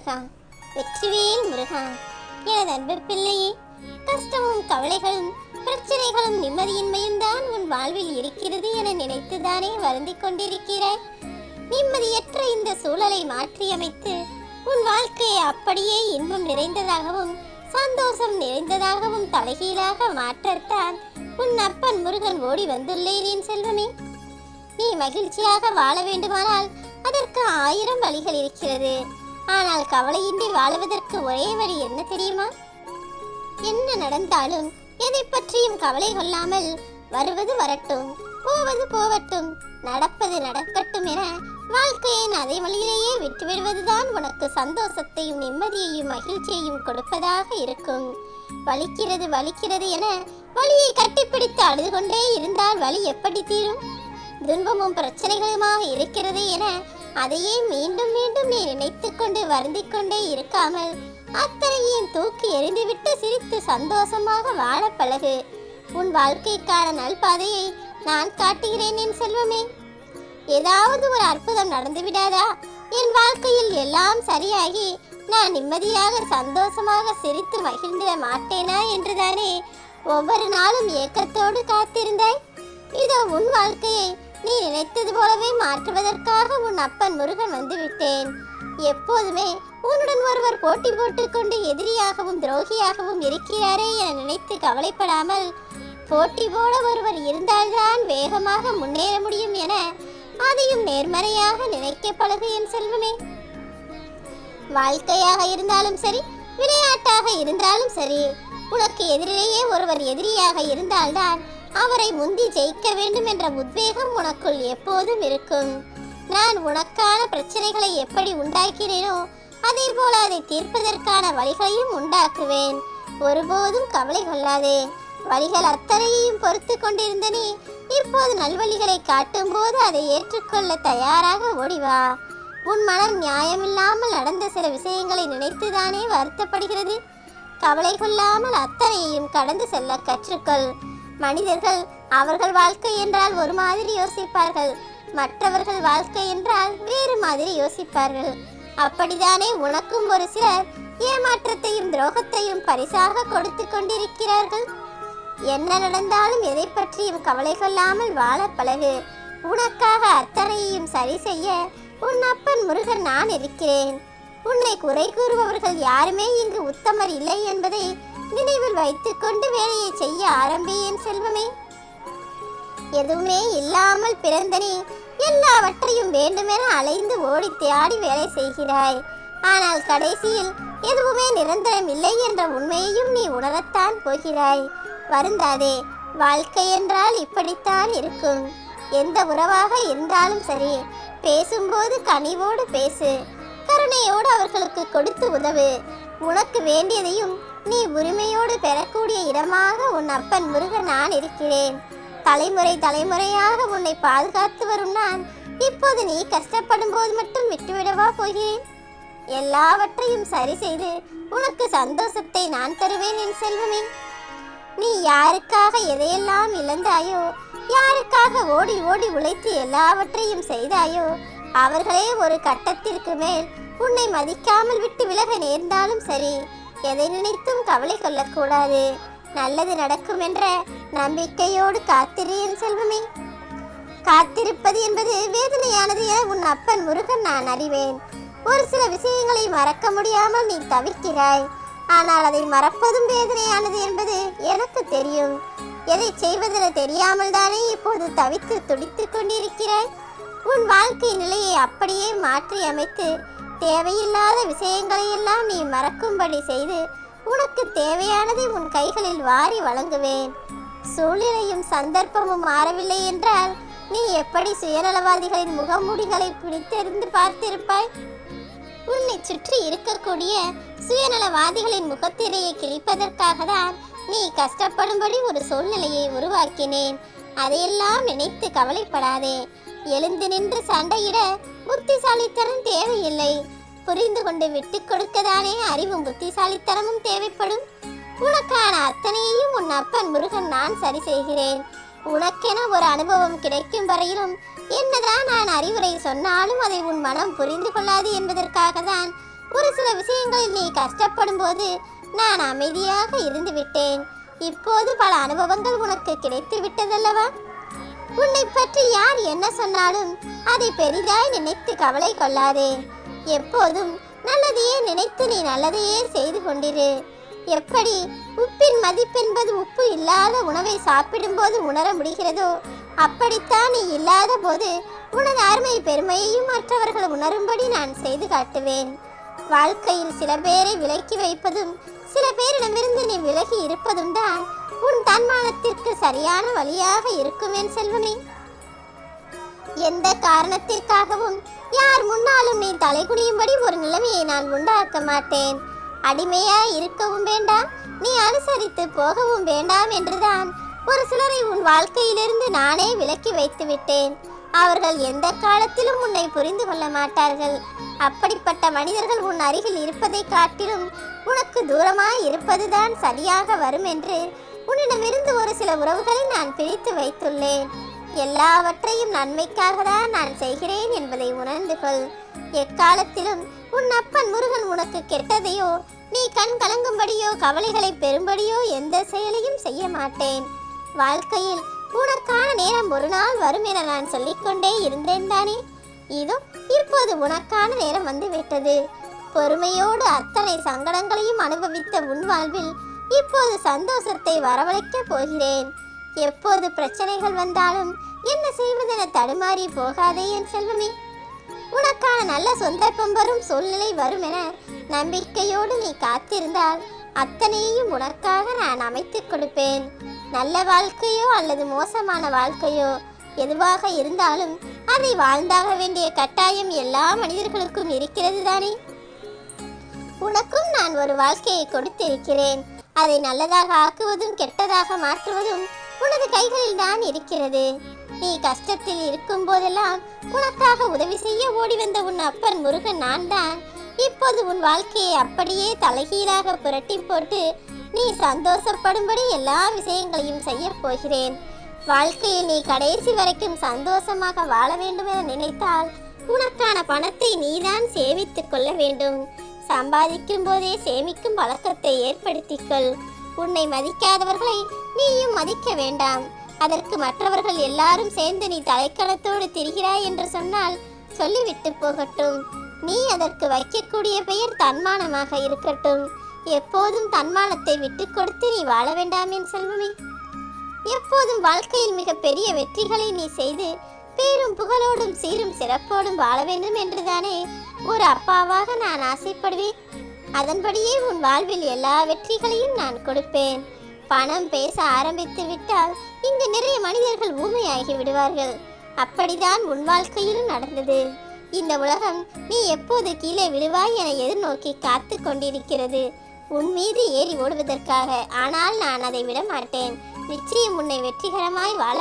முருகா. வெற்றிவேல் முருகா. எனது அன்பு பிள்ளையே கஷ்டமும் கவலைகளும் பிரச்சனைகளும் நிம்மதியின்மையும் தான் உன் வாழ்வில் இருக்கிறது என நினைத்துதானே வருந்திக் கொண்டிருக்கிறாய். நிம்மதியற்ற இந்த சூழலை மாற்றியமைத்து உன் வாழ்க்கையை அப்படியே இன்பம் நிறைந்ததாகவும் சந்தோஷம் நிறைந்ததாகவும் தலைகீழாக மாற்றத்தான் உன் அப்பன் முருகன் ஓடி வந்துள்ளேன் என் செல்வமே. நீ மகிழ்ச்சியாக வாழ வேண்டுமானால் அதற்கு ஆயிரம் வழிகள் இருக்கிறது. ஆனால் கவலையின்றி வாழ்வதற்கு ஒரே வழி என்ன தெரியுமா? என்ன நடந்தாலும் எதை பற்றியும் கவலை கொள்ளாமல் வருவது வரட்டும் போவது போகட்டும் நடப்பது நடக்கட்டும் என வாழ்க்கையின் அதே வழியிலேயே விட்டுவிடுவதுதான் உனக்கு சந்தோஷத்தையும் நிம்மதியையும் மகிழ்ச்சியையும் கொடுப்பதாக இருக்கும். வலிக்கிறது வலிக்கிறது என வலியை கட்டிப்பிடித்து அழுது கொண்டே இருந்தால் வலி எப்படி தீரும்? துன்பமும் பிரச்சனைகளுமாக இருக்கிறது என அதையே மீண்டும் மீண்டும் நீ நினைத்து கொண்டு வருந்திக் கொண்டே இருக்காமல் அத்தனையும் தூக்கி எறிந்துவிட்டு சிரித்து சந்தோஷமாக வாழ பழகு. உன் வாழ்க்கைக்கான நல்பாதையை நான் காட்டுகிறேன் என் செல்வமே. ஏதாவது ஒரு அற்புதம் நடந்து விடாதா? என் வாழ்க்கையில் எல்லாம் சரியாகி நான் நிம்மதியாக சந்தோஷமாக சிரித்து மகிழ்ந்திட மாட்டேனா என்றுதானே ஒவ்வொரு நாளும் ஏக்கத்தோடு காத்திருந்தாய்? இதோ உன் வாழ்க்கையை நீ நினைத்தது போலவே மாற்றுவதற்காக உன் அப்பன் முருகன் வந்துவிட்டேன். எப்போதுமே உன்னுடன் ஒருவர் போட்டி போட்டுக்கொண்டு எதிரியாகவும் துரோகியாகவும் இருக்கிறாரே என நினைத்து கவலைப்படாமல் போட்டி போட ஒருவர் இருந்தால்தான் வேகமாக முன்னேற முடியும் என அதையும் நேர்மறையாக நினைக்க பழகு என் செல்வமே. வாழ்க்கையாக இருந்தாலும் சரி விளையாட்டாக இருந்தாலும் சரி உனக்கு எதிரிலேயே ஒருவர் எதிரியாக இருந்தால்தான் அவரை முந்தி ஜெயிக்க வேண்டும் என்ற உத்வேகம் உனக்குள் எப்போதும் இருக்கும். நான் உனக்கான பிரச்சனைகளை எப்படி உண்டாக்கினேனோ அதே போல அதை தீர்ப்பதற்கான வழிகளையும் உண்டாக்குவேன். ஒருபோதும் கவலை கொள்ளாதே. வழிகள் அத்தனையையும் பொறுத்து கொண்டிருந்த நீ இப்போது நல்வழிகளை காட்டும் போது அதை ஏற்றுக்கொள்ள தயாராக ஓடிவா உன் மனம் நியாயமில்லாமல் நடந்த சில விஷயங்களை நினைத்துதானே வருத்தப்படுகிறது? கவலை கொள்ளாமல் அத்தனையையும் கடந்து செல்ல கற்றுக்கொள். மனிதர்கள் அவர்கள் வாழ்க்கை என்றால் ஒரு மாதிரி யோசிப்பார்கள். மற்றவர்கள் வாழ்க்கை என்றால் வேறு மாதிரி யோசிப்பார்கள். அப்படித்தானே உனக்கும் ஒரு சிலர் ஏமாற்றத்தையும் துரோகத்தையும் பரிசாக கொடுத்து கொண்டிருக்கிறார்கள்? என்ன நடந்தாலும் எதை பற்றியும் கவலை கொள்ளாமல் வாழ பழகு. உனக்காக அத்தனையையும் சரி செய்ய உன் அப்பன் முருகன் நான் இருக்கிறேன். உன்னை குறை கூறுபவர்கள் யாருமே இங்கு உத்தமர் இல்லை என்பதை நினைவில் வைத்துக்கொண்டு வேலையை செய்ய ஆரம்பி என் செல்வமே. எதுவுமே இல்லாமல் பிறந்தனே எல்லாவற்றையும் வேண்டுமென அலைந்து ஓடி தேடி வேலை செய்கிறாய். ஆனால் கடைசியில் எதுவுமே நிரந்தரம் இல்லை என்ற உண்மையையும் நீ உணரத்தான் போகிறாய். வருந்தாதே வாழ்க்கை என்றால் இப்படித்தான் இருக்கும். எந்த உறவாக இருந்தாலும் சரி பேசும்போது கனிவோடு பேசு. கருணையோடு அவர்களுக்கு கொடுத்து உதவு. உனக்கு வேண்டியதையும் நீ உரிமையோடு பெறக்கூடிய இடமாக உன் அப்பன் முருகன் நான் இருக்கிறேன். தலைமுறை தலைமுறையாக உன்னை பாதுகாத்து வரும் நான் இப்போது நீ கஷ்டப்படும் போது மட்டும் விட்டுவிடவா போகிறேன்? எல்லாவற்றையும் சரி செய்து உனக்கு சந்தோஷத்தை நான் தருவேன் என் செல்வமே. நீ யாருக்காக எதையெல்லாம் இழந்தாயோ யாருக்காக ஓடி ஓடி உழைத்து எல்லாவற்றையும் செய்தாயோ அவர்களே ஒரு கட்டத்திற்கு மேல் உன்னை மதிக்காமல் விட்டு விலக நேர்ந்தாலும் சரி எதை நினைத்தும் கவலை கொள்ளக்கூடாது. நல்லது நடக்கும் என்ற நம்பிக்கையோடு காத்திரு என் செல்வமே. காத்திருப்பது என்பது வேதனையானது என உன் அப்பன் முருகன் நான் அறிவேன். ஒரு சில விஷயங்களை மறக்க முடியாமல் நீ தவிர்க்கிறாய். ஆனால் அதை மறப்பதும் வேதனையானது என்பது எனக்கு தெரியும். எதை செய்வதென தெரியாமல் தானே இப்போது தவித்து துடித்து கொண்டிருக்கிறாய்? உன் வாழ்க்கை நிலையை அப்படியே மாற்றி அமைத்து தேவையில்லாத விஷயங்களை எல்லாம் நீ மறக்கும்படி செய்து உனக்கு தேவையானதை உன் கைகளில் வாரி வழங்குவேன். சூழ்நிலையும் சந்தர்ப்பமும் மாறவில்லை என்றால் நீ எப்படி சுயநலவாதிகளின் முகமூடிகளை பிடித்தெறிந்து பார்த்திருப்பாய்? உன்னை சுற்றி இருக்கக்கூடிய சுயநலவாதிகளின் முகத்திரையை கிழிப்பதற்காக தான் நீ கஷ்டப்படும்படி ஒரு சூழ்நிலையை உருவாக்கினேன். அதையெல்லாம் நினைத்து கவலைப்படாதே. எழுந்து நின்று சண்டையிட புத்திசாலித்தனம் தேவையில்லை. புரிந்து கொண்டு விட்டுக் கொடுக்கதானே அறிவும் புத்திசாலித்தனமும் தேவைப்படும். உனக்கான அத்தனையையும் உன் அப்பன் முருகன் நான் சரி செய்கிறேன். உனக்கென ஒரு அனுபவம் கிடைக்கும் வரையிலும் என்னதான் நான் அறிவுரை சொன்னாலும் அதை உன் மனம் புரிந்து கொள்ளாது என்பதற்காக தான் ஒரு சில விஷயங்களில் நீ கஷ்டப்படும் போது நான் அமைதியாக இருந்து விட்டேன் இப்போது பல அனுபவங்கள் உனக்கு கிடைத்து விட்டதல்லவா உன்னை பற்றி யார் என்ன சொன்னாலும் அதை பெரிதாய் நினைத்து கவலை கொள்ளாதே. எப்போதும் நல்லதையே நினைத்து நீ நல்லதையே செய்து கொண்டிரு. எப்படி உப்பின் மதிப்பென்பது உப்பு இல்லாத உணவை சாப்பிடும்போது உணர முடிகிறதோ அப்படித்தான் நீ இல்லாத போது உனது அருமை பெருமையையும் மற்றவர்கள் உணரும்படி நான் செய்து காட்டுவேன். வாழ்க்கையில் சில பேரை விலக்கி வைப்பதும் சில பேரிடமிருந்து நீ விலகி இருப்பதும் தான் உன் தன்மானத்திற்கு சரியான வழியாக இருக்கும் என் செல்வமே. எந்த காரணத்திற்காகவும் யார் முன்னாலும் நீ தலைகுனியும்படி ஒரு நிலைமையை நான் உண்டாக்க மாட்டேன். அடிமையா இருக்கவும் வேண்டாம் நீ அனுசரித்து போகவும் வேண்டாம் என்றுதான் ஒரு சிலரை உன் வாழ்க்கையிலிருந்து நானே விலக்கி வைத்து விட்டேன். அவர்கள் எந்த காலத்திலும் உன்னை புரிந்து கொள்ள மாட்டார்கள். அப்படிப்பட்ட மனிதர்கள் உன் அருகில் இருப்பதை காட்டிலும் உனக்கு தூரமாய் இருப்பதுதான் சரியாக வரும் என்று உன்னிடமிருந்து ஒரு சில உறவுகளை நான் பிரித்து வைத்துள்ளேன். எல்லாவற்றையும் நன்மைக்காக தான் நான் செய்கிறேன் என்பதை உணர்ந்து கொள். எக்காலத்திலும் உன் அப்பன் முருகன் உனக்கு கெட்டதையோ நீ கண் கலங்கும்படியோ கவலைகளை பெறும்படியோ எந்த செயலையும் செய்ய மாட்டேன். வாழ்க்கையில் உனக்கான நேரம் ஒரு நாள் வரும் என நான் சொல்லிக்கொண்டே இருந்தேன் தானே. இதோ இப்போது உனக்கான நேரம் வந்து விட்டது பொறுமையோடு அத்தனை சங்கடங்களையும் அனுபவித்த உன் வாழ்வில் இப்போது சந்தோஷத்தை வரவழைக்கப் போகிறேன். எப்போது பிரச்சனைகள் வந்தாலும் என்ன செய்வதென தடுமாறி போகாதே என் செல்வமே. உனக்கான நல்ல சந்தர்ப்பம் வரும் சூழ்நிலை வரும் என நம்பிக்கையோடு நீ காத்திருந்தால் அத்தனையும் உனக்காக நான் அமைத்துக் கொடுப்பேன். நல்ல வாழ்க்கையோ அல்லது மோசமான வாழ்க்கையோ எதுவாக இருந்தாலும் அதை வாழ்ந்தாக வேண்டிய கட்டாயம் எல்லா மனிதர்களுக்கும் இருக்கிறது தானே. உனக்கும் நான் ஒரு வாழ்க்கையை கொடுத்திருக்கிறேன். அதை நல்லதாக ஆக்குவதும் கெட்டதாக மாற்றுவதும் உனது கைகளில் தான் இருக்கிறது. நீ கஷ்டத்தில் இருக்கும் போதெல்லாம் உனக்காக உதவி செய்ய ஓடி வந்த உன் அப்பன் முருகன் நான் தான். இப்போது உன் வாழ்க்கையை அப்படியே தலைகீழாக புரட்டி போட்டு நீ சந்தோஷப்படும்படி எல்லா விஷயங்களையும் செய்ய போகிறேன். வாழ்க்கையில் நீ கடைசி வரைக்கும் சந்தோஷமாக வாழ வேண்டும் என நினைத்தால் உனக்கான பணத்தை நீதான் சேமித்துக் கொள்ள வேண்டும். சம்பாதிக்கும் போதே சேமிக்கும் பழக்கத்தை ஏற்படுத்திக்கொள். உன்னை மதிக்காதவர்களை நீயும் மதிக்க வேண்டாம். அதற்கு மற்றவர்கள் எல்லாரும் சேர்ந்து நீ தலைக்கணத்தோடு திரிகிறாய் என்று சொன்னால் சொல்லிவிட்டு போகட்டும். நீ அதற்கு வைக்கக்கூடிய பெயர் தன்மானமாக இருக்கட்டும். எப்போதும் தன்மானத்தை விட்டு கொடுத்து நீ வாழ வேண்டாம் என் செல்வமே. எப்போதும் வாழ்க்கையில் மிக பெரிய வெற்றிகளை நீ செய்து பேரும் புகழோடும் சீரும் சிறப்போடும் வாழ வேண்டும் என்றுதானே ஒரு அப்பாவாக நான் ஆசைப்படுவேன். அதன்படியே உன் வாழ்வில் எல்லா வெற்றிகளையும் நான் கொடுப்பேன். பணம் பேச ஆரம்பித்து விட்டால் இங்கு நிறைய மனிதர்கள் ஊமையாகி விடுவார்கள். அப்படிதான் உன் வாழ்க்கையிலும் நடந்தது. இந்த உலகம் நீ எப்போது கீழே விழுவாய் என எதிர்நோக்கி காத்து கொண்டிருக்கிறது. உன் மீது ஏறி ஓடுவதற்காக ஆனால் நான் அதை விட மாட்டேன். நிச்சயம் உன்னை வெற்றிகரமாய் வாழ